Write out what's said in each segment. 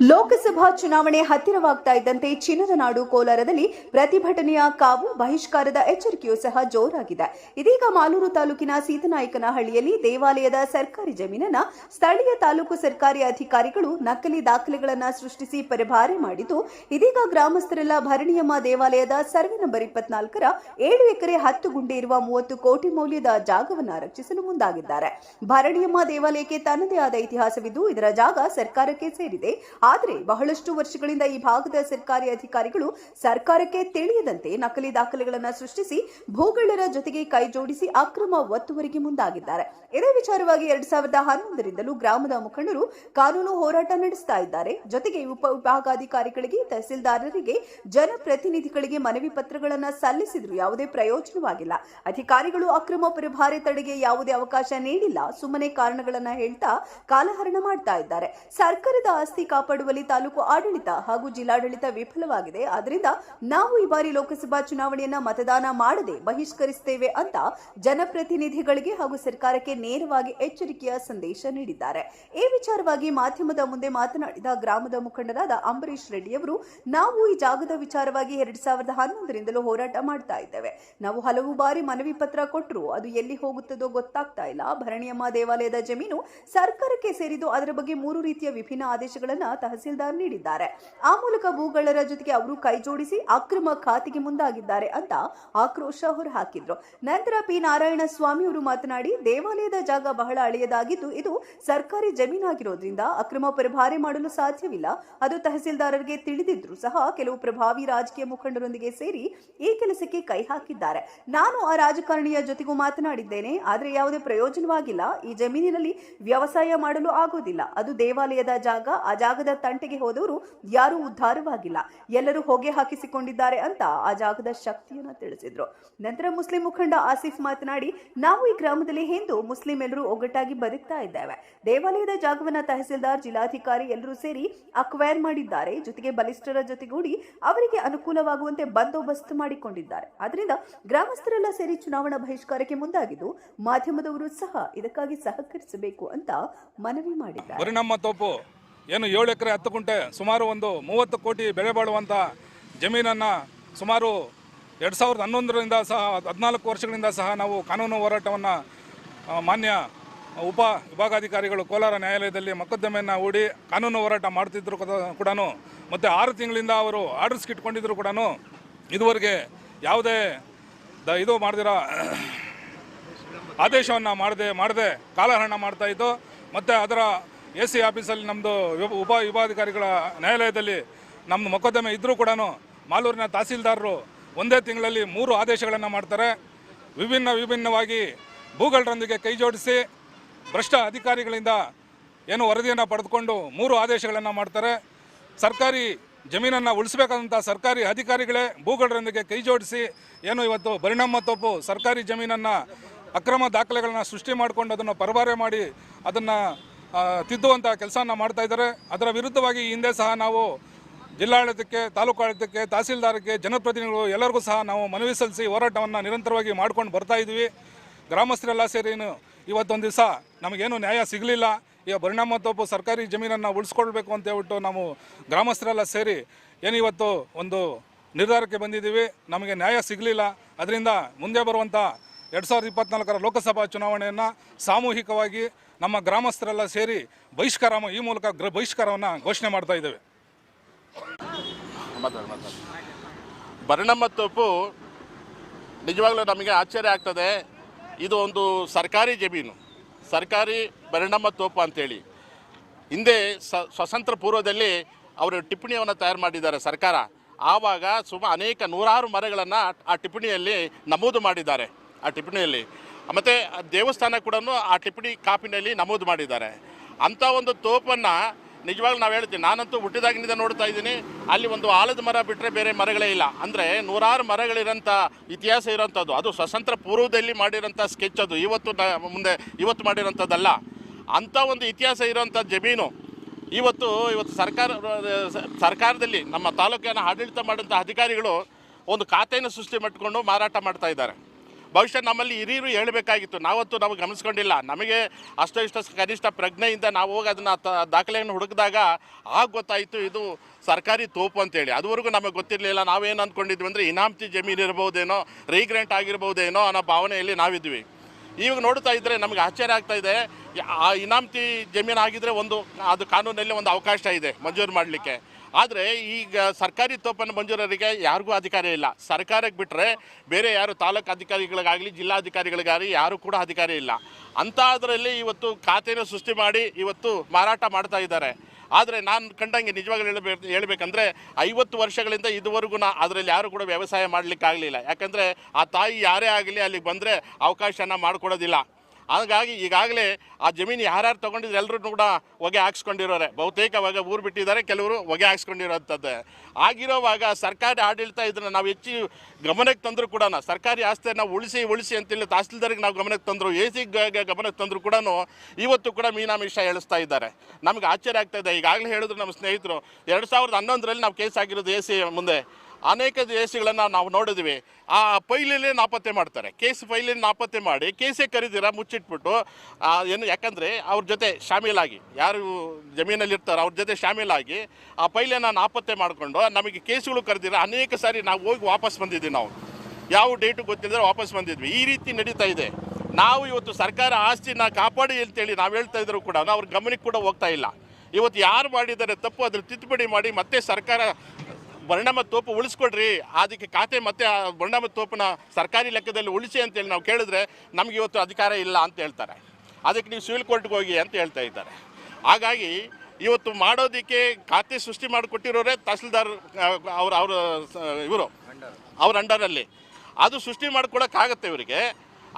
ಲೋಕಸಭಾ ಚುನಾವಣೆ ಹತ್ತಿರವಾಗ್ತಾ ಇದ್ದಂತೆ ಚಿನ್ನದ ನಾಡು ಕೋಲಾರದಲ್ಲಿ ಪ್ರತಿಭಟನೆಯ ಕಾವು ಬಹಿಷ್ಕಾರದ ಎಚ್ಚರಿಕೆಯೂ ಸಹ ಜೋರಾಗಿದೆ. ಇದೀಗ ಮಾಲೂರು ತಾಲೂಕಿನ ಸೀತನಾಯಕನಹಳ್ಳಿಯಲ್ಲಿ ದೇವಾಲಯದ ಸರ್ಕಾರಿ ಜಮೀನನ್ನ ಸ್ಥಳೀಯ ತಾಲೂಕು ಸರ್ಕಾರಿ ಅಧಿಕಾರಿಗಳು ನಕಲಿ ದಾಖಲೆಗಳನ್ನು ಸೃಷ್ಟಿಸಿ ಪರಿಭಾರೆ ಮಾಡಿದ್ದು, ಇದೀಗ ಗ್ರಾಮಸ್ಥರೆಲ್ಲ ಭರಣಿಯಮ್ಮ ದೇವಾಲಯದ ಸರ್ವೆ ನಂಬರ್ ಇಪ್ಪತ್ನಾಲ್ಕರ ಏಳು ಎಕರೆ ಹತ್ತು ಗುಂಡೆ ಇರುವ ಮೂವತ್ತು ಕೋಟಿ ಮೌಲ್ಯದ ಜಾಗವನ್ನು ರಕ್ಷಿಸಲು ಮುಂದಾಗಿದ್ದಾರೆ. ಭರಣಿಯಮ್ಮ ದೇವಾಲಯಕ್ಕೆ ತನ್ನದೇ ಆದ ಇತಿಹಾಸವಿದ್ದು, ಇದರ ಜಾಗ ಸರ್ಕಾರಕ್ಕೆ ಸೇರಿದೆ. ಆದರೆ ಬಹಳಷ್ಟು ವರ್ಷಗಳಿಂದ ಈ ಭಾಗದ ಸರ್ಕಾರಿ ಅಧಿಕಾರಿಗಳು ಸರ್ಕಾರಕ್ಕೆ ತಿಳಿಯದಂತೆ ನಕಲಿ ದಾಖಲೆಗಳನ್ನು ಸೃಷ್ಟಿಸಿ ಭೂಗಳರ ಜೊತೆಗೆ ಕೈಜೋಡಿಸಿ ಅಕ್ರಮ ಒತ್ತುವರಿಗೆ ಮುಂದಾಗಿದ್ದಾರೆ. ಇದೇ ವಿಚಾರವಾಗಿ ಎರಡ್ ಸಾವಿರದ ಹನ್ನೊಂದರಿಂದಲೂ ಗ್ರಾಮದ ಮುಖಂಡರು ಕಾನೂನು ಹೋರಾಟ ನಡೆಸ್ತಾ ಇದ್ದಾರೆ. ಜೊತೆಗೆ ಉಪ ವಿಭಾಗಾಧಿಕಾರಿಗಳಿಗೆ, ತಹಸೀಲ್ದಾರರಿಗೆ, ಜನಪ್ರತಿನಿಧಿಗಳಿಗೆ ಮನವಿ ಪತ್ರಗಳನ್ನು ಸಲ್ಲಿಸಿದ್ರು ಯಾವುದೇ ಪ್ರಯೋಜನವಾಗಿಲ್ಲ. ಅಧಿಕಾರಿಗಳು ಅಕ್ರಮ ಪರಿಭಾರೆ ತಡೆಗೆ ಯಾವುದೇ ಅವಕಾಶ ನೀಡಿಲ್ಲ. ಸುಮ್ಮನೆ ಕಾರಣಗಳನ್ನು ಹೇಳ್ತಾ ಕಾಲಹರಣ ಮಾಡ್ತಾ ಇದ್ದಾರೆ. ಸರ್ಕಾರದ ಆಸ್ತಿ ಕಾಪಾಡುವಲ್ಲಿ ತಾಲೂಕು ಆಡಳಿತ ಹಾಗೂ ಜಿಲ್ಲಾಡಳಿತ ವಿಫಲವಾಗಿದೆ. ಆದ್ದರಿಂದ ನಾವು ಈ ಬಾರಿ ಲೋಕಸಭಾ ಚುನಾವಣೆಯನ್ನ ಮತದಾನ ಮಾಡದೆ ಬಹಿಷ್ಕರಿಸುತ್ತೇವೆ ಅಂತ ಜನಪ್ರತಿನಿಧಿಗಳಿಗೆ ಹಾಗೂ ಸರ್ಕಾರಕ್ಕೆ ನೇರವಾಗಿ ಎಚ್ಚರಿಕೆಯ ಸಂದೇಶ ನೀಡಿದ್ದಾರೆ. ಈ ವಿಚಾರವಾಗಿ ಮಾಧ್ಯಮದ ಮುಂದೆ ಮಾತನಾಡಿದ ಗ್ರಾಮದ ಮುಖಂಡರಾದ ಅಂಬರೀಶ್ ರೆಡ್ಡಿಯವರು ನಾವು ಈ ಜಾಗದ ವಿಚಾರವಾಗಿ ಎರಡ್ ಸಾವಿರದ ಹನ್ನೊಂದರಿಂದಲೂ ಹೋರಾಟ ಮಾಡ್ತಾ ಇದ್ದೇವೆ. ನಾವು ಹಲವು ಬಾರಿ ಮನವಿ ಪತ್ರ ಕೊಟ್ಟರು ಅದು ಎಲ್ಲಿ ಹೋಗುತ್ತದೋ ಗೊತ್ತಾಗ್ತಾ ಇಲ್ಲ. ಭರಣಿಯಮ್ಮ ದೇವಾಲಯದ ಜಮೀನು ಸರ್ಕಾರಕ್ಕೆ ಸೇರಿದ್ದು ಅದರ ಬಗ್ಗೆ ಮೂರು ರೀತಿಯ ವಿಭಿನ್ನ ಆದೇಶಗಳನ್ನ ತಹಸೀಲ್ದಾರ್ ನೀಡಿದ್ದಾರೆ. ಆ ಮೂಲಕ ಭೂಗಳರ ಜೊತೆಗೆ ಅವರು ಕೈ ಜೋಡಿಸಿ ಅಕ್ರಮ ಖಾತೆಗೆ ಮುಂದಾಗಿದ್ದಾರೆ ಅಂತ ಆಕ್ರೋಶ ಹೊರಹಾಕಿದ್ರು. ನಂತರ ಪಿ. ನಾರಾಯಣ ಸ್ವಾಮಿ ಅವರು ಮಾತನಾಡಿ, ದೇವಾಲಯದ ಜಾಗ ಬಹಳ ಹಳೆಯದಾಗಿದ್ದು, ಇದು ಸರ್ಕಾರಿ ಜಮೀನಾಗಿರೋದ್ರಿಂದ ಅಕ್ರಮ ಪರಿಭಾರಿ ಮಾಡಲು ಸಾಧ್ಯವಿಲ್ಲ. ಅದು ತಹಸೀಲ್ದಾರರಿಗೆ ತಿಳಿದಿದ್ರು ಸಹ ಕೆಲವು ಪ್ರಭಾವಿ ರಾಜಕೀಯ ಮುಖಂಡರೊಂದಿಗೆ ಸೇರಿ ಈ ಕೆಲಸಕ್ಕೆ ಕೈ ಹಾಕಿದ್ದಾರೆ. ನಾನು ಆ ರಾಜಕಾರಣಿಯ ಜೊತೆಗೂ ಮಾತನಾಡಿದ್ದೇನೆ, ಆದರೆ ಯಾವುದೇ ಪ್ರಯೋಜನವಾಗಿಲ್ಲ. ಈ ಜಮೀನಿನಲ್ಲಿ ವ್ಯವಸಾಯ ಮಾಡಲು ಆಗೋದಿಲ್ಲ. ಅದು ದೇವಾಲಯದ ಜಾಗ, ಆ ಜಾಗದ ತಂಟೆಗೆ ಹೋದವರು ಯಾರೂ ಉದ್ಧಾರವಾಗಿಲ್ಲ. ಎಲ್ಲರೂ ಹೊಗೆ ಹಾಕಿಸಿಕೊಂಡಿದ್ದಾರೆ ಅಂತ ಆ ಜಾಗದ ಶಕ್ತಿಯನ್ನು ತಿಳಿಸಿದ್ರು. ನಂತರ ಮುಸ್ಲಿಂ ಮುಖಂಡ ಆಸಿಫ್ ಮಾತನಾಡಿ, ನಾವು ಈ ಗ್ರಾಮದಲ್ಲಿ ಹಿಂದೂ ಮುಸ್ಲಿಂ ಎಲ್ಲರೂ ಒಗ್ಗಟ್ಟಾಗಿ ಬದುಕ್ತಾ ಇದ್ದೇವೆ. ದೇವಾಲಯದ ಜಾಗವನ್ನ ತಹಸೀಲ್ದಾರ್, ಜಿಲ್ಲಾಧಿಕಾರಿ ಎಲ್ಲರೂ ಸೇರಿ ಅಕ್ವೈರ್ ಮಾಡಿದ್ದಾರೆ. ಜೊತೆಗೆ ಬಲಿಷ್ಠರ ಜೊತೆಗೂಡಿ ಅವರಿಗೆ ಅನುಕೂಲವಾಗುವಂತೆ ಬಂದೋಬಸ್ತ್ ಮಾಡಿಕೊಂಡಿದ್ದಾರೆ. ಆದ್ರಿಂದ ಗ್ರಾಮಸ್ಥರೆಲ್ಲ ಸೇರಿ ಚುನಾವಣಾ ಬಹಿಷ್ಕಾರಕ್ಕೆ ಮುಂದಾಗಿದ್ದು ಮಾಧ್ಯಮದವರು ಸಹ ಇದಕ್ಕಾಗಿ ಸಹಕರಿಸಬೇಕು ಅಂತ ಮನವಿ ಮಾಡಿದ್ದಾರೆ. ಏನು ಏಳು ಎಕರೆ ಹತ್ತು ಕುಂಟೆ ಸುಮಾರು ಒಂದು ಮೂವತ್ತು ಕೋಟಿ ಬೆಲೆ ಬಾಳುವಂಥ ಜಮೀನನ್ನು ಸುಮಾರು ಎರಡು ಸಾವಿರದ ಹನ್ನೊಂದರಿಂದ ಸಹ, ಹದಿನಾಲ್ಕು ವರ್ಷಗಳಿಂದ ಸಹ ನಾವು ಕಾನೂನು ಹೋರಾಟವನ್ನು ಮಾನ್ಯ ಉಪ ವಿಭಾಗಾಧಿಕಾರಿಗಳು ಕೋಲಾರ ನ್ಯಾಯಾಲಯದಲ್ಲಿ ಮೊಕದ್ದಮೆಯನ್ನು ಹೂಡಿ ಕಾನೂನು ಹೋರಾಟ ಮಾಡ್ತಿದ್ರು ಕೂಡ ಮತ್ತು ಆರು ತಿಂಗಳಿಂದ ಅವರು ಆರ್ಡರ್ಸ್ ಇಟ್ಕೊಂಡಿದ್ರು ಕೂಡ ಇದುವರೆಗೆ ಯಾವುದೇ ದ ಇದು ಮಾಡಿದಿರೋ ಆದೇಶವನ್ನು ಮಾಡದೆ ಮಾಡದೆ ಕಾಲಹರಣ ಮಾಡ್ತಾ ಇದ್ದು, ಮತ್ತು ಅದರ ಎ ಸಿ ಆಫೀಸಲ್ಲಿ ನಮ್ಮದು ಉಪ ವಿಭಾಗಾಧಿಕಾರಿಗಳ ನ್ಯಾಯಾಲಯದಲ್ಲಿ ನಮ್ಮ ಮೊಕದ್ದಮೆ ಇದ್ದರೂ ಕೂಡ ಮಾಲೂರಿನ ತಹಸೀಲ್ದಾರರು ಒಂದೇ ತಿಂಗಳಲ್ಲಿ ಮೂರು ಆದೇಶಗಳನ್ನು ಮಾಡ್ತಾರೆ. ವಿಭಿನ್ನ ವಿಭಿನ್ನವಾಗಿ ಭೂಗಳರೊಂದಿಗೆ ಕೈ ಜೋಡಿಸಿ ಭ್ರಷ್ಟ ಅಧಿಕಾರಿಗಳಿಂದ ಏನು ವರದಿಯನ್ನು ಪಡೆದುಕೊಂಡು ಮೂರು ಆದೇಶಗಳನ್ನು ಮಾಡ್ತಾರೆ. ಸರ್ಕಾರಿ ಜಮೀನನ್ನು ಉಳಿಸಬೇಕಾದಂಥ ಸರ್ಕಾರಿ ಅಧಿಕಾರಿಗಳೇ ಭೂಗಳರೊಂದಿಗೆ ಕೈ ಜೋಡಿಸಿ ಏನು ಇವತ್ತು ಪರಿಣಾಮ ತಪ್ಪು ಸರ್ಕಾರಿ ಜಮೀನನ್ನು ಅಕ್ರಮ ದಾಖಲೆಗಳನ್ನು ಸೃಷ್ಟಿ ಮಾಡಿಕೊಂಡು ಅದನ್ನು ಪರಭಾರೆ ಮಾಡಿ ಅದನ್ನು ತಿದ್ದುವಂಥ ಕೆಲಸನ ಮಾಡ್ತಾ ಇದ್ದಾರೆ. ಅದರ ವಿರುದ್ಧವಾಗಿ ಹಿಂದೆ ಸಹ ನಾವು ಜಿಲ್ಲಾಡಳಿತಕ್ಕೆ, ತಾಲೂಕು ಆಡಳಿತಕ್ಕೆ ತಹಸೀಲ್ದಾರಕ್ಕೆ ಜನಪ್ರತಿನಿಧಿಗಳು ಎಲ್ಲರಿಗೂ ಸಹ ನಾವು ಮನವಿ ಸಲ್ಲಿಸಿ ಹೋರಾಟವನ್ನು ನಿರಂತರವಾಗಿ ಮಾಡ್ಕೊಂಡು ಬರ್ತಾ ಇದ್ದೀವಿ. ಗ್ರಾಮಸ್ಥರೆಲ್ಲ ಸೇರಿ ಇವತ್ತೊಂದು ದಿವಸ ನಮಗೇನು ನ್ಯಾಯ ಸಿಗಲಿಲ್ಲ. ಈಗ ಪರಿಣಾಮ ತೋಪು ಸರ್ಕಾರಿ ಜಮೀನನ್ನು ಉಳಿಸ್ಕೊಳ್ಬೇಕು ಅಂತ ಹೇಳ್ಬಿಟ್ಟು ನಾವು ಗ್ರಾಮಸ್ಥರೆಲ್ಲ ಸೇರಿ ಏನು ಇವತ್ತು ಒಂದು ನಿರ್ಧಾರಕ್ಕೆ ಬಂದಿದ್ದೀವಿ. ನಮಗೆ ನ್ಯಾಯ ಸಿಗಲಿಲ್ಲ. ಅದರಿಂದ ಮುಂದೆ ಬರುವಂಥ ಎರಡು ಸಾವಿರದ ಇಪ್ಪತ್ತ್ನಾಲ್ಕರ ಲೋಕಸಭಾ ಚುನಾವಣೆಯನ್ನು ಸಾಮೂಹಿಕವಾಗಿ ನಮ್ಮ ಗ್ರಾಮಸ್ಥರೆಲ್ಲ ಸೇರಿ ಬಹಿಷ್ಕಾರ ಈ ಮೂಲಕ ಗ್ರ ಬಹಿಷ್ಕಾರವನ್ನು ಘೋಷಣೆ ಮಾಡ್ತಾ ಇದ್ದೇವೆ. ಬರಣಮ್ಮ ತಪ್ಪು ನಿಜವಾಗ್ಲೂ ನಮಗೆ ಆಶ್ಚರ್ಯ ಆಗ್ತದೆ. ಇದು ಒಂದು ಸರ್ಕಾರಿ ಜಮೀನು. ಸರ್ಕಾರಿ ಪರಿಣಾಮ ತೋಪು ಅಂತೇಳಿ. ಹಿಂದೆ ಸ್ವತಂತ್ರ ಪೂರ್ವದಲ್ಲಿ ಅವರು ಟಿಪ್ಪಣಿಯನ್ನು ತಯಾರು ಮಾಡಿದ್ದಾರೆ ಸರ್ಕಾರ. ಆವಾಗ ಸುಮಾರು ಅನೇಕ ನೂರಾರು ಮರಗಳನ್ನು ಆ ಟಿಪ್ಪಣಿಯಲ್ಲಿ ನಮೂದು ಮಾಡಿದ್ದಾರೆ. ಆ ಟಿಪ್ಪಣಿಯಲ್ಲಿ ಮತ್ತು ದೇವಸ್ಥಾನ ಕೂಡ ಆ ಟಿಪ್ಪಣಿ ಕಾಪಿನಲ್ಲಿ ನಮೂದು ಮಾಡಿದ್ದಾರೆ. ಅಂಥ ಒಂದು ತೋಪನ್ನು ನಿಜವಾಗ್ಲೂ ನಾವು ಹೇಳ್ತೀವಿ. ನಾನಂತೂ ಹುಟ್ಟಿದಾಗಿನಿಂದ ನೋಡ್ತಾ ಇದ್ದೀನಿ. ಅಲ್ಲಿ ಒಂದು ಆಲದ ಮರ ಬಿಟ್ಟರೆ ಬೇರೆ ಮರಗಳೇ ಇಲ್ಲ. ಅಂದರೆ ನೂರಾರು ಮರಗಳಿರೋಂಥ ಇತಿಹಾಸ ಇರೋಂಥದ್ದು. ಅದು ಸ್ವತಂತ್ರ ಪೂರ್ವದಲ್ಲಿ ಮಾಡಿರೋಂಥ ಸ್ಕೆಚ್ ಅದು. ಇವತ್ತು ಮುಂದೆ ಇವತ್ತು ಮಾಡಿರೋಂಥದ್ದಲ್ಲ. ಅಂಥ ಒಂದು ಇತಿಹಾಸ ಇರೋಂಥ ಜಮೀನು. ಇವತ್ತು ಇವತ್ತು ಸರ್ಕಾರ, ಸರ್ಕಾರದಲ್ಲಿ ನಮ್ಮ ತಾಲೂಕಿನ ಆಡಳಿತ ಮಾಡೋಂಥ ಅಧಿಕಾರಿಗಳು ಒಂದು ಖಾತೆಯನ್ನು ಸೃಷ್ಟಿ ಮಾಡಿಕೊಂಡು ಮಾರಾಟ ಮಾಡ್ತಾ ಇದ್ದಾರೆ. ಬಹುಶಃ ನಮ್ಮಲ್ಲಿ ಹಿರಿಯರು ಹೇಳಬೇಕಾಗಿತ್ತು. ನಾವತ್ತು ನಾವು ಗಮನಿಸ್ಕೊಂಡಿಲ್ಲ. ನಮಗೆ ಅಷ್ಟೋ ಇಷ್ಟ ಕನಿಷ್ಠ ಪ್ರಜ್ಞೆಯಿಂದ ನಾವು ಹೋಗಿ ಅದನ್ನು ದಾಖಲೆಯನ್ನು ಹುಡುಕಿದಾಗ ಆಗ ಗೊತ್ತಾಯಿತು ಇದು ಸರ್ಕಾರಿ ತೋಪು ಅಂತೇಳಿ. ಅದುವರೆಗೂ ನಮಗೆ ಗೊತ್ತಿರಲಿಲ್ಲ. ನಾವೇನು ಅಂದ್ಕೊಂಡಿದ್ವಿ ಅಂದರೆ ಇನಾಮ್ತಿ ಜಮೀನು ಇರ್ಬೋದೇನೋ ರೀಗ್ರೆಂಟ್ ಆಗಿರ್ಬೋದೇನೋ ಅನ್ನೋ ಭಾವನೆಯಲ್ಲಿ ನಾವಿದ್ವಿ. ಇವಾಗ ನೋಡ್ತಾ ಇದ್ದರೆ ನಮಗೆ ಆಶ್ಚರ್ಯ ಆಗ್ತಾ ಇದೆ. ಆ ಇನಾಮ್ತಿ ಜಮೀನು ಆಗಿದ್ರೆ ಒಂದು, ಅದು ಕಾನೂನಲ್ಲಿ ಒಂದು ಅವಕಾಶ ಇದೆ ಮಂಜೂರು ಮಾಡಲಿಕ್ಕೆ. ಆದರೆ ಈಗ ಸರ್ಕಾರಿ ತೋಪನ್ನು ಮಂಜೂರರಿಗೆ ಯಾರಿಗೂ ಅಧಿಕಾರ ಇಲ್ಲ. ಸರ್ಕಾರಕ್ಕೆ ಬಿಟ್ಟರೆ ಬೇರೆ ಯಾರು ತಾಲೂಕು ಅಧಿಕಾರಿಗಳಿಗಾಗಲಿ, ಜಿಲ್ಲಾಧಿಕಾರಿಗಳಿಗಾಗಲಿ ಯಾರು ಕೂಡ ಅಧಿಕಾರ ಇಲ್ಲ. ಅಂಥದ್ರಲ್ಲಿ ಇವತ್ತು ಖಾತೆನ ಸೃಷ್ಟಿ ಮಾಡಿ ಇವತ್ತು ಮಾರಾಟ ಮಾಡ್ತಾ ಇದ್ದಾರೆ. ಆದರೆ ನಾನು ಕಂಡಂಗೆ ನಿಜವಾಗ್ಲೂ ಹೇಳಬೇಕು ಹೇಳಬೇಕಂದ್ರೆ ಐವತ್ತು ವರ್ಷಗಳಿಂದ ಇದುವರೆಗೂ ನಾ ಅದರಲ್ಲಿ ಯಾರು ಕೂಡ ವ್ಯವಸಾಯ ಮಾಡಲಿಕ್ಕಾಗಲಿಲ್ಲ. ಯಾಕಂದರೆ ಆ ತಾಯಿ ಯಾರೇ ಆಗಲಿ ಅಲ್ಲಿಗೆ ಬಂದರೆ ಅವಕಾಶನ ಮಾಡಿಕೊಡೋದಿಲ್ಲ. ಹಾಗಾಗಿ ಈಗಾಗಲೇ ಆ ಜಮೀನು ಯಾರ್ಯಾರು ತೊಗೊಂಡಿದ್ರು ಎಲ್ಲರೂ ಕೂಡ ಹೊಗೆ ಹಾಕ್ಸ್ಕೊಂಡಿರೋರೆ. ಬಹುತೇಕವಾಗ ಊರು ಬಿಟ್ಟಿದ್ದಾರೆ, ಕೆಲವರು ಹೊಗೆ ಹಾಕ್ಸ್ಕೊಂಡಿರೋಂಥದ್ದು. ಆಗಿರೋವಾಗ ಸರ್ಕಾರಿ ಆಡಳಿತ ಇದನ್ನು ನಾವು ಹೆಚ್ಚು ಗಮನಕ್ಕೆ ತಂದರೂ ಕೂಡ ಸರ್ಕಾರಿ ಆಸ್ತಿಯನ್ನು ಉಳಿಸಿ ಉಳಿಸಿ ಅಂತೇಳಿ ತಹಸೀಲ್ದಾರಿಗೆ ನಾವು ಗಮನಕ್ಕೆ ತಂದರು, ಎ ಸಿ ಗಮನಕ್ಕೆ ತಂದರೂ ಕೂಡ ಇವತ್ತು ಕೂಡ ಮೀನಾಮಿಷ ಹೇಳಿಸ್ತಾ ಇದ್ದಾರೆ. ನಮಗೆ ಆಶ್ಚರ್ಯ ಆಗ್ತಾ ಇದೆ. ಈಗಾಗಲೇ ಹೇಳಿದ್ರು ನಮ್ಮ ಸ್ನೇಹಿತರು, ಎರಡು ಸಾವಿರದ ಹನ್ನೊಂದರಲ್ಲಿ ನಾವು ಕೇಸ್ ಆಗಿರೋದು ಎ ಸಿ ಮುಂದೆ. ಅನೇಕ ದೇಶಗಳನ್ನು ನಾವು ನೋಡಿದ್ವಿ. ಆ ಫೈಲಲ್ಲೇ ನಾಪತ್ತೆ ಮಾಡ್ತಾರೆ. ಕೇಸ್ ಫೈಲಲ್ಲಿ ನಾಪತ್ತೆ ಮಾಡಿ, ಕೇಸೇ ಕರೀದಿರ ಮುಚ್ಚಿಟ್ಬಿಟ್ಟು ಏನು ಯಾಕಂದರೆ ಅವ್ರ ಜೊತೆ ಶಾಮೀಲಾಗಿ, ಯಾರು ಜಮೀನಲ್ಲಿ ಇರ್ತಾರೋ ಅವ್ರ ಜೊತೆ ಶಾಮೀಲಾಗಿ ಆ ಫೈಲನ್ನು ನಾಪತ್ತೆ ಮಾಡಿಕೊಂಡು, ನಮಗೆ ಕೇಸುಗಳು ಕರೆದಿರ ಅನೇಕ ಸಾರಿ ನಾವು ಹೋಗಿ ವಾಪಸ್ ಬಂದಿದ್ದೀವಿ ನಾವು. ಯಾವ ಡೇಟು ಗೊತ್ತಿಲ್ಲದೆ ವಾಪಸ್ ಬಂದಿದ್ವಿ. ಈ ರೀತಿ ನಡೀತಾ ಇದೆ. ನಾವು ಇವತ್ತು ಸರ್ಕಾರ ಆಸ್ತಿನ ಕಾಪಾಡಿ ಅಂತೇಳಿ ನಾವು ಹೇಳ್ತಾ ಇದ್ರು ಕೂಡ ಅವ್ರ ಗಮನಕ್ಕೆ ಕೂಡ ಹೋಗ್ತಾ ಇಲ್ಲ. ಇವತ್ತು ಯಾರು ಮಾಡಿದ್ದಾರೆ ತಪ್ಪು ಅದ್ರ ತಿದ್ದುಪಡಿ ಮಾಡಿ ಮತ್ತೆ ಸರ್ಕಾರ ವರ್ಣಮ ತೋಪು ಉಳಿಸ್ಕೊಡ್ರಿ. ಅದಕ್ಕೆ ಖಾತೆ ಮತ್ತೆ ವರ್ಣಮ ತೋಪನ ಸರ್ಕಾರಿ ಲೆಕ್ಕದಲ್ಲಿ ಉಳಿಸಿ ಅಂತೇಳಿ ನಾವು ಕೇಳಿದ್ರೆ ನಮ್ಗೆ ಇವತ್ತು ಅಧಿಕಾರ ಇಲ್ಲ ಅಂತ ಹೇಳ್ತಾರೆ. ಅದಕ್ಕೆ ನೀವು ಸಿವಿಲ್ ಕೋರ್ಟ್ಗೆ ಹೋಗಿ ಅಂತ ಹೇಳ್ತಾ ಇದ್ದಾರೆ. ಹಾಗಾಗಿ ಇವತ್ತು ಮಾಡೋದಕ್ಕೆ ಖಾತೆ ಸೃಷ್ಟಿ ಮಾಡಿಕೊಟ್ಟಿರೋರೇ ತಹಸೀಲ್ದಾರ್ ಅವ್ರ ಅವ್ರ ಇವರು. ಅವ್ರ ಅಂಡರಲ್ಲಿ. ಅದು ಸೃಷ್ಟಿ ಮಾಡ್ಕೊಡೋಕ್ಕಾಗತ್ತೆ ಇವರಿಗೆ.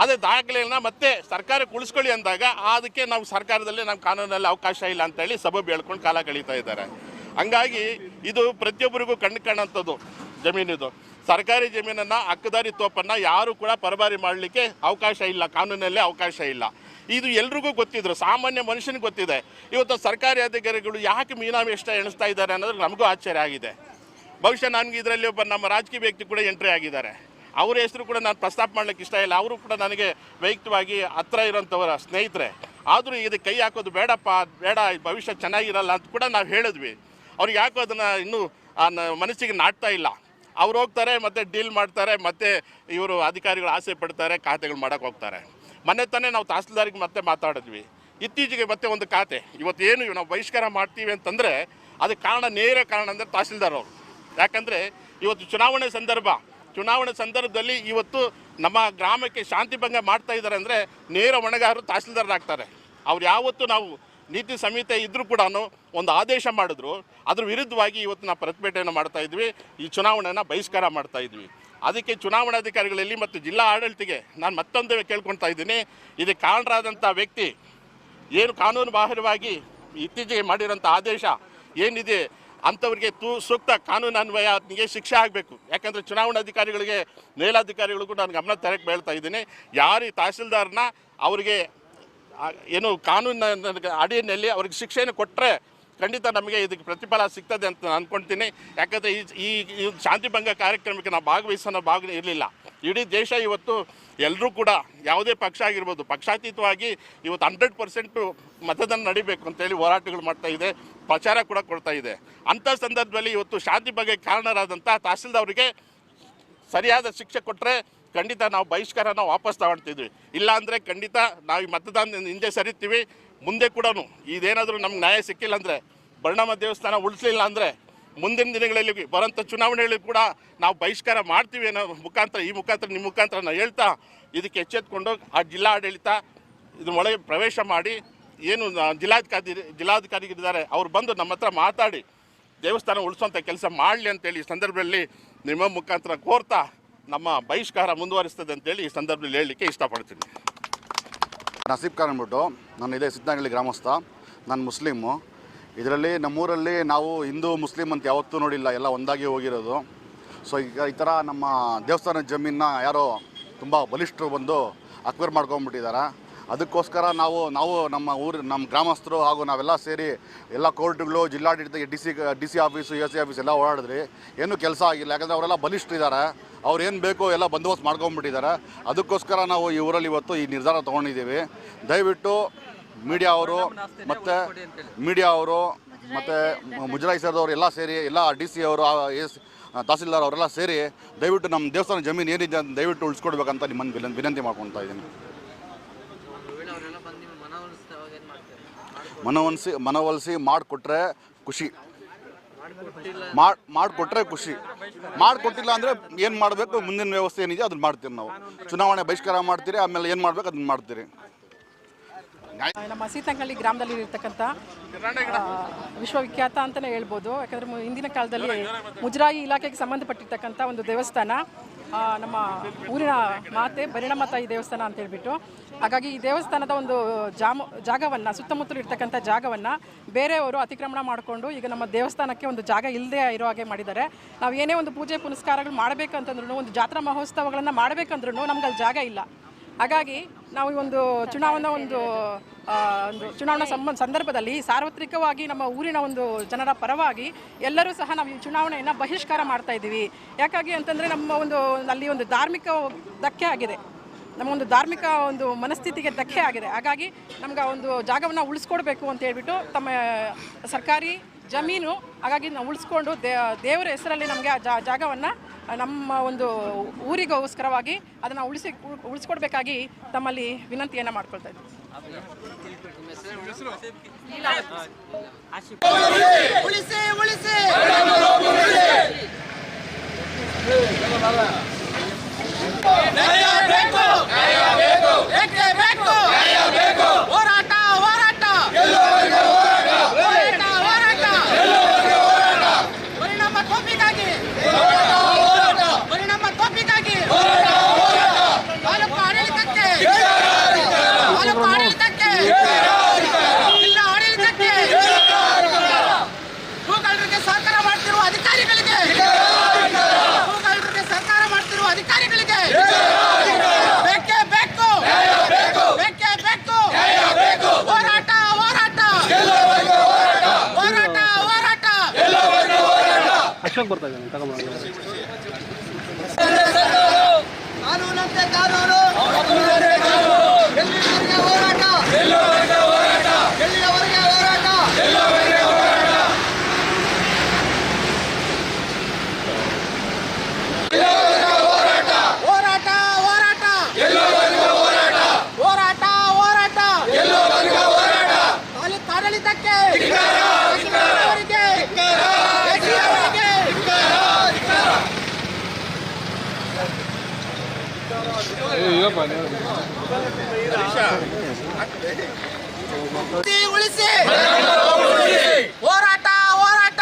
ಅದೇ ದಾಖಲೆಗಳನ್ನ ಮತ್ತೆ ಸರ್ಕಾರಕ್ಕೆ ಉಳಿಸ್ಕೊಳ್ಳಿ ಅಂದಾಗ ಅದಕ್ಕೆ ನಾವು ಸರ್ಕಾರದಲ್ಲಿ ನಮ್ಮ ಕಾನೂನಲ್ಲಿ ಅವಕಾಶ ಇಲ್ಲ ಅಂತೇಳಿ ಸಬಬ್ ಹೇಳ್ಕೊಂಡು ಕಾಲ ಕಳೀತಾ ಇದ್ದಾರೆ. ಹಂಗಾಗಿ ಇದು ಪ್ರತಿಯೊಬ್ಬರಿಗೂ ಕಣ್ಣು ಕಾಣುವಂಥದ್ದು ಜಮೀನಿದು. ಸರ್ಕಾರಿ ಜಮೀನನ್ನು ಹಕ್ಕುದಾರಿ ತೋಪನ್ನು ಯಾರು ಕೂಡ ಪರಬಾರಿ ಮಾಡಲಿಕ್ಕೆ ಅವಕಾಶ ಇಲ್ಲ, ಕಾನೂನಲ್ಲೇ ಅವಕಾಶ ಇಲ್ಲ. ಇದು ಎಲ್ರಿಗೂ ಗೊತ್ತಿದ್ರು, ಸಾಮಾನ್ಯ ಮನುಷ್ಯನಿಗೆ ಗೊತ್ತಿದೆ. ಇವತ್ತು ಸರ್ಕಾರಿ ಅಧಿಕಾರಿಗಳು ಯಾಕೆ ಮೀನಾಮಿಷ್ಟ ಎಣಿಸ್ತಾ ಇದ್ದಾರೆ ಅನ್ನೋದು ನಮಗೂ ಆಶ್ಚರ್ಯ ಆಗಿದೆ. ಬಹುಶಃ ನನಗೆ ಇದರಲ್ಲಿ ಒಬ್ಬ ನಮ್ಮ ರಾಜಕೀಯ ವ್ಯಕ್ತಿ ಕೂಡ ಎಂಟ್ರಿ ಆಗಿದ್ದಾರೆ. ಅವರ ಹೆಸರು ಕೂಡ ನಾನು ಪ್ರಸ್ತಾಪ ಮಾಡ್ಲಿಕ್ಕೆ ಇಷ್ಟ ಇಲ್ಲ. ಅವರು ಕೂಡ ನನಗೆ ವೈಯಕ್ತಿಕವಾಗಿ ಹತ್ರ ಇರೋಂಥವರ ಸ್ನೇಹಿತರೆ. ಆದರೂ ಇದಕ್ಕೆ ಕೈ ಹಾಕೋದು ಬೇಡಪ್ಪ, ಬೇಡ, ಭವಿಷ್ಯ ಚೆನ್ನಾಗಿರಲ್ಲ ಅಂತ ಕೂಡ ನಾವು ಹೇಳಿದ್ವಿ. ಅವ್ರಿಗೆ ಯಾಕೋ ಅದನ್ನು ಇನ್ನೂ ಮನಸ್ಸಿಗೆ ನಾಟ್ತಾ ಇಲ್ಲ. ಅವ್ರು ಹೋಗ್ತಾರೆ, ಮತ್ತೆ ಡೀಲ್ ಮಾಡ್ತಾರೆ, ಮತ್ತೆ ಇವರು ಅಧಿಕಾರಿಗಳು ಆಸೆ ಪಡ್ತಾರೆ, ಖಾತೆಗಳು ಮಾಡೋಕೆ ಹೋಗ್ತಾರೆ. ಮೊನ್ನೆ ತಾನೇ ನಾವು ತಹಸೀಲ್ದಾರಿಗೆ ಮತ್ತೆ ಮಾತಾಡಿದ್ವಿ. ಇತ್ತೀಚೆಗೆ ಮತ್ತೆ ಒಂದು ಖಾತೆ. ಇವತ್ತು ಏನು ನಾವು ಬಹಿಷ್ಕಾರ ಮಾಡ್ತೀವಿ ಅಂತಂದರೆ ಅದಕ್ಕೆ ಕಾರಣ ನೇರ ಕಾರಣ ಅಂದರೆ ತಹಸೀಲ್ದಾರ್ ಅವರು. ಯಾಕಂದರೆ ಇವತ್ತು ಚುನಾವಣೆ ಸಂದರ್ಭ. ಚುನಾವಣೆ ಸಂದರ್ಭದಲ್ಲಿ ಇವತ್ತು ನಮ್ಮ ಗ್ರಾಮಕ್ಕೆ ಶಾಂತಿ ಭಂಗ ಮಾಡ್ತಾ ಇದ್ದಾರೆ ಅಂದರೆ ನೇರ ಹೊಣೆಗಾರರು ತಹಸೀಲ್ದಾರರಾಗ್ತಾರೆ ಅವ್ರು ಯಾವತ್ತು ನಾವು ನೀತಿ ಸಂಹಿತೆ ಇದ್ದರೂ ಕೂಡ ಒಂದು ಆದೇಶ ಮಾಡಿದ್ರು. ಅದ್ರ ವಿರುದ್ಧವಾಗಿ ಇವತ್ತು ನಾವು ಪ್ರತಿಭಟನೆ ಮಾಡ್ತಾ ಇದ್ವಿ. ಈ ಚುನಾವಣೆಯನ್ನು ಬಹಿಷ್ಕಾರ ಮಾಡ್ತಾ ಇದ್ವಿ. ಅದಕ್ಕೆ ಚುನಾವಣಾಧಿಕಾರಿಗಳಲ್ಲಿ ಮತ್ತು ಜಿಲ್ಲಾ ಆಡಳಿತಿಗೆ ನಾನು ಮತ್ತೊಂದು ಕೇಳ್ಕೊಳ್ತಾ ಇದ್ದೀನಿ. ಇದಕ್ಕೆ ಕಾರಣರಾದಂಥ ವ್ಯಕ್ತಿ ಏನು ಕಾನೂನು ಬಾಹಿರವಾಗಿ ಇತ್ತೀಚೆಗೆ ಮಾಡಿರೋಂಥ ಆದೇಶ ಏನಿದೆ ಅಂಥವ್ರಿಗೆ ತು ಸೂಕ್ತ ಕಾನೂನು ಅನ್ವಯ ಅದನಿಗೆ ಶಿಕ್ಷೆ ಆಗಬೇಕು. ಯಾಕಂದರೆ ಚುನಾವಣಾಧಿಕಾರಿಗಳಿಗೆ ಮೇಲಾಧಿಕಾರಿಗಳಿಗೂ ನಾನು ಗಮನ ತರಕ್ಕೆ ಹೇಳ್ತಾ ಇದ್ದೀನಿ. ಯಾರು ತಹಸೀಲ್ದಾರ್ನ ಅವರಿಗೆ ಏನು ಕಾನೂನಿನ ಅಡಿಯಲ್ಲಿ ಅವ್ರಿಗೆ ಶಿಕ್ಷೆಯನ್ನು ಕೊಟ್ಟರೆ ಖಂಡಿತ ನಮಗೆ ಇದಕ್ಕೆ ಪ್ರತಿಫಲ ಸಿಗ್ತದೆ ಅಂತ ನಾನು ಅಂದ್ಕೊಳ್ತೀನಿ ಯಾಕಂದರೆ ಈ ಈ ಶಾಂತಿ ಭಂಗ ಕಾರ್ಯಕ್ರಮಕ್ಕೆ ನಾವು ಭಾಗವಹಿಸೋ ಭಾಗ ಇರಲಿಲ್ಲ. ಇಡೀ ದೇಶ ಇವತ್ತು ಎಲ್ಲರೂ ಕೂಡ ಯಾವುದೇ ಪಕ್ಷ ಆಗಿರ್ಬೋದು, ಪಕ್ಷಾತೀತವಾಗಿ ಇವತ್ತು ಹಂಡ್ರೆಡ್ ಪರ್ಸೆಂಟು ಮತದಾನ ನಡಿಬೇಕು ಅಂತೇಳಿ ಹೋರಾಟಗಳು ಮಾಡ್ತಾ ಇದೆ, ಪ್ರಚಾರ ಕೂಡ ಕೊಡ್ತಾ ಇದೆ. ಅಂಥ ಸಂದರ್ಭದಲ್ಲಿ ಇವತ್ತು ಶಾಂತಿ ಬಗ್ಗೆ ಕಾರಣರಾದಂಥ ತಹಸೀಲ್ದವರಿಗೆ ಸರಿಯಾದ ಶಿಕ್ಷೆ ಕೊಟ್ಟರೆ ಖಂಡಿತ ನಾವು ಬಹಿಷ್ಕಾರನ ವಾಪಸ್ ತಗೊಳ್ತಿದ್ವಿ. ಇಲ್ಲ ಅಂದರೆ ಖಂಡಿತ ನಾವು ಈ ಮತದಾನ ಹಿಂದೆ ಸರಿತೀವಿ. ಮುಂದೆ ಕೂಡ ಇದೇನಾದರೂ ನಮ್ಗೆ ನ್ಯಾಯ ಸಿಕ್ಕಿಲ್ಲ ಅಂದರೆ ಬರ್ಣಮ ದೇವಸ್ಥಾನ ಉಳಿಸಲಿಲ್ಲ ಅಂದರೆ, ಮುಂದಿನ ದಿನಗಳಲ್ಲಿ ಬರೋಂಥ ಚುನಾವಣೆಗಳಲ್ಲಿ ಕೂಡ ನಾವು ಬಹಿಷ್ಕಾರ ಮಾಡ್ತೀವಿ ಅನ್ನೋ ಮುಖಾಂತರ, ಈ ಮುಖಾಂತರ ನಿಮ್ಮ ಮುಖಾಂತರ ನಾವು ಹೇಳ್ತಾ ಇದಕ್ಕೆ ಎಚ್ಚೆತ್ಕೊಂಡು ಆ ಜಿಲ್ಲಾ ಆಡಳಿತ ಇದ್ರ ಒಳಗೆ ಪ್ರವೇಶ ಮಾಡಿ, ಏನು ಜಿಲ್ಲಾಧಿಕಾರಿ, ಜಿಲ್ಲಾಧಿಕಾರಿಗಳಿದ್ದಾರೆ, ಅವ್ರು ಬಂದು ನಮ್ಮ ಹತ್ರ ಮಾತಾಡಿ, ದೇವಸ್ಥಾನ ಉಳಿಸುವಂಥ ಕೆಲಸ ಮಾಡಲಿ ಅಂತೇಳಿ ಈ ಸಂದರ್ಭದಲ್ಲಿ ನಿಮ್ಮ ಮುಖಾಂತರ ಕೋರ್ತಾ ನಮ್ಮ ಬಹಿಷ್ಕಾರ ಮುಂದುವರಿಸ್ತದೆ ಅಂತೇಳಿ ಈ ಸಂದರ್ಭದಲ್ಲಿ ಹೇಳಲಿಕ್ಕೆ ಇಷ್ಟಪಡ್ತೀನಿ. ನಸೀಬ್ ಖಾನ್ ಅಂದ್ಬಿಟ್ಟು ನಾನು ಇದೇ ಸಿದ್ದನಹಳ್ಳಿ ಗ್ರಾಮಸ್ಥ, ನಾನು ಮುಸ್ಲಿಮು. ಇದರಲ್ಲಿ ನಮ್ಮೂರಲ್ಲಿ ನಾವು ಹಿಂದೂ ಮುಸ್ಲಿಂ ಅಂತ ಯಾವತ್ತೂ ನೋಡಿಲ್ಲ, ಎಲ್ಲ ಒಂದಾಗಿ ಹೋಗಿರೋದು. ಸೊ ಈಗ ಈ ಥರ ನಮ್ಮ ದೇವಸ್ಥಾನದ ಜಮೀನನ್ನ ಯಾರೋ ತುಂಬ ಬಲಿಷ್ಠರು ಬಂದು ಅಕ್ವೇರ್ ಮಾಡ್ಕೊಂಬಿಟ್ಟಿದ್ದಾರೆ ಅದಕ್ಕೋಸ್ಕರ ನಾವು ನಾವು ನಮ್ಮ ಊರು, ನಮ್ಮ ಗ್ರಾಮಸ್ಥರು ಹಾಗೂ ನಾವೆಲ್ಲ ಸೇರಿ ಎಲ್ಲ ಕೋರ್ಟ್ಗಳು, ಜಿಲ್ಲಾಡಳಿತ, D C D C office, A C office ಎಲ್ಲ ಓಡಾಡಿದ್ರಿ. ಏನೂ ಕೆಲಸ ಆಗಿಲ್ಲ. ಯಾಕಂದರೆ ಅವರೆಲ್ಲ ಬಲಿಷ್ಠರಿದ್ದಾರೆ. ಅವ್ರು ಏನು ಬೇಕೋ ಎಲ್ಲ ಬಂದೋಬಸ್ತ್ ಮಾಡ್ಕೊಂಬಿಟ್ಟಿದ್ದಾರೆ. ಅದಕ್ಕೋಸ್ಕರ ನಾವು ಈ ಊರಲ್ಲಿ ಇವತ್ತು ಈ ನಿರ್ಧಾರ ತೊಗೊಂಡಿದ್ದೀವಿ. ದಯವಿಟ್ಟು ಮೀಡಿಯಾ ಅವರು ಮತ್ತು ಮೀಡಿಯಾ ಅವರು ಮತ್ತು ಮುಜರಾಯಿ ಸರ್ದವರು ಎಲ್ಲ ಸೇರಿ, ಎಲ್ಲ ಡಿ ಸಿ ಅವರು ಎಸ್ ತಹಸೀಲ್ದಾರ್ ಅವರೆಲ್ಲ ಸೇರಿ ದಯವಿಟ್ಟು ನಮ್ಮ ದೇವಸ್ಥಾನ ಜಮೀನು ಏನಿದೆ ಅಂತ ದಯವಿಟ್ಟು ಉಳಿಸ್ಕೊಡ್ಬೇಕಂತ ನಿಮ್ಮನ್ನು ವಿನಂತಿ ಮಾಡ್ಕೊತಾ ಇದ್ದೀನಿ ವೇಳೆ ಅವರೆಲ್ಲ ಬಂದು ನಿಮ್ಮ ಮನವೊಲಿಸಿದವಾಗ ಏನು ಮಾಡ್ತಾರೆ ಮನವೊಲಿಸಿ ಮನವೊಲಿಸಿ ಮಾಡಿಕೊಟ್ರೆ ಖುಷಿ. ಮಾಡಿ, ಮಾಡಿಕೊಟ್ರೆ ಖುಷಿ. ಮಾಡಿಕೊಟ್ಟಿಲ್ಲ ಅಂದರೆ ಏನು ಮಾಡಬೇಕು? ಮುಂದಿನ ವ್ಯವಸ್ಥೆ ಏನಿದೆ ಅದನ್ನು ಮಾಡ್ತೀವಿ ನಾವು. ಚುನಾವಣೆ ಬಹಿಷ್ಕಾರ ಮಾಡ್ತೀರಿ, ಆಮೇಲೆ ಏನು ಮಾಡಬೇಕು ಅದನ್ನ ಮಾಡ್ತೀರಿ. ನಮ್ಮ ಸೀತಂಗಳ್ಳಿ ಗ್ರಾಮದಲ್ಲಿ ಇರ್ತಕ್ಕಂಥ ವಿಶ್ವವಿಖ್ಯಾತ ಅಂತಲೇ ಹೇಳ್ಬೋದು. ಯಾಕಂದರೆ ಹಿಂದಿನ ಕಾಲದಲ್ಲಿ ಮುಜರಾಯಿ ಇಲಾಖೆಗೆ ಸಂಬಂಧಪಟ್ಟಿರ್ತಕ್ಕಂಥ ಒಂದು ದೇವಸ್ಥಾನ. ನಮ್ಮ ಊರಿನ ಮಾತೆ ಪರಿಣಾಮ ತಾಯಿ ದೇವಸ್ಥಾನ ಅಂತ ಹೇಳಿಬಿಟ್ಟು. ಹಾಗಾಗಿ ಈ ದೇವಸ್ಥಾನದ ಒಂದು ಜಾಮ, ಜಾಗವನ್ನು, ಸುತ್ತಮುತ್ತಲು ಇರ್ತಕ್ಕಂಥ ಜಾಗವನ್ನು ಬೇರೆಯವರು ಅತಿಕ್ರಮಣ ಮಾಡಿಕೊಂಡು ಈಗ ನಮ್ಮ ದೇವಸ್ಥಾನಕ್ಕೆ ಒಂದು ಜಾಗ ಇಲ್ಲದೆ ಇರೋ ಹಾಗೆ ಮಾಡಿದ್ದಾರೆ. ನಾವು ಏನೇ ಒಂದು ಪೂಜೆ ಪುನಸ್ಕಾರಗಳು ಮಾಡಬೇಕಂತಂದ್ರೂ ಒಂದು ಜಾತ್ರಾ ಮಹೋತ್ಸವಗಳನ್ನು ಮಾಡಬೇಕಂದ್ರೂ ನಮ್ಗೆ ಅಲ್ಲಿ ಜಾಗ ಇಲ್ಲ. ಹಾಗಾಗಿ ನಾವು ಈ ಒಂದು ಚುನಾವಣಾ ಒಂದು ಒಂದು ಚುನಾವಣಾ ಸಂಬಂಧ ಸಂದರ್ಭದಲ್ಲಿ ಸಾರ್ವತ್ರಿಕವಾಗಿ ನಮ್ಮ ಊರಿನ ಒಂದು ಜನರ ಪರವಾಗಿ ಎಲ್ಲರೂ ಸಹ ನಾವು ಈ ಚುನಾವಣೆಯನ್ನು ಬಹಿಷ್ಕಾರ ಮಾಡ್ತಾ ಇದ್ದೀವಿ. ಯಾಕಾಗಿ ಅಂತಂದರೆ ನಮ್ಮ ಒಂದು, ಅಲ್ಲಿ ಒಂದು ಧಾರ್ಮಿಕ ಧಕ್ಕೆ ಆಗಿದೆ. ನಮ್ಮ ಒಂದು ಧಾರ್ಮಿಕ ಒಂದು ಮನಸ್ಥಿತಿಗೆ ಧಕ್ಕೆ ಆಗಿದೆ. ಹಾಗಾಗಿ ನಮ್ಗೆ ಒಂದು ಜಾಗವನ್ನು ಉಳಿಸ್ಕೊಡ್ಬೇಕು ಅಂತ ಹೇಳ್ಬಿಟ್ಟು ತಮ್ಮ ಸರ್ಕಾರಿ ಜಮೀನು ಹಾಗಾಗಿ ನಾವು ಉಳಿಸ್ಕೊಂಡು ದೇವರ ಹೆಸರಲ್ಲಿ ನಮಗೆ ಆ ಜಾಗವನ್ನು ನಮ್ಮ ಒಂದು ಊರಿಗೋಸ್ಕರವಾಗಿ ಅದನ್ನು ಉಳಿಸಿ ಉಳಿಸ್ಕೊಡ್ಬೇಕಾಗಿ ತಮ್ಮಲ್ಲಿ ವಿನಂತಿಯನ್ನು ಮಾಡ್ಕೊಳ್ತಾ ಇದ್ದೀವಿ ಉಳಿಸಿ ಉಳಿಸಿ ಬೇಕು ಬೇಕೇ ಬೇಕು ಹೋರಾಟ ಹೋರಾಟ ಹೋರಾಟ ಹೋರಾಟ ಪರಿಣಾಮ ಕೋಪಿಗಾಗಿ ಪರಿಣಾಮ ಕೋಪಿಗಾಗಿ ತಾಲೂಕು ಆಡಳಿತಕ್ಕೆ ತಾಲೂಕು ಆಡಳಿತಕ್ಕೆ ಜಿಲ್ಲಾ ಆಡಳಿತಕ್ಕೆ ಭೂಕಳ್ಳರಿಗೆ ಸಹಕಾರ ಮಾಡ್ತಿರುವ ಅಧಿಕಾರಿಗಳಿಗೆ ಭೂಕಳ್ಳರಿಗೆ ಸಹಕಾರ ಮಾಡ್ತಿರುವ ಅಧಿಕಾರಿಗಳಿಗೆ ಬೇಕೇ ಬೇಕು ಬೇಕೇ ಬೇಕು ಹೋರಾಟ ಹೋರಾಟ ಹೋರಾಟ ಹೋರಾಟ ಕಾನೂನಂತೆ ಕಾನೂನು. ಎಲ್ಲಿವರೆಗೆ ಹೋರಾಟ? ಎಲ್ಲಿಯವರೆಗೆ ಹೋರಾಟ ಹೋರಾಟ ಹೋರಾಟ ಹೋರಾಟ ಹೋರಾಟ ತಾಲೂಕು ಆಡಳಿತಕ್ಕೆ ಅವರಿಗೆ ಅವರಿಗೆ ಉಳಿಸಿ ಹೋರಾಟ ಹೋರಾಟ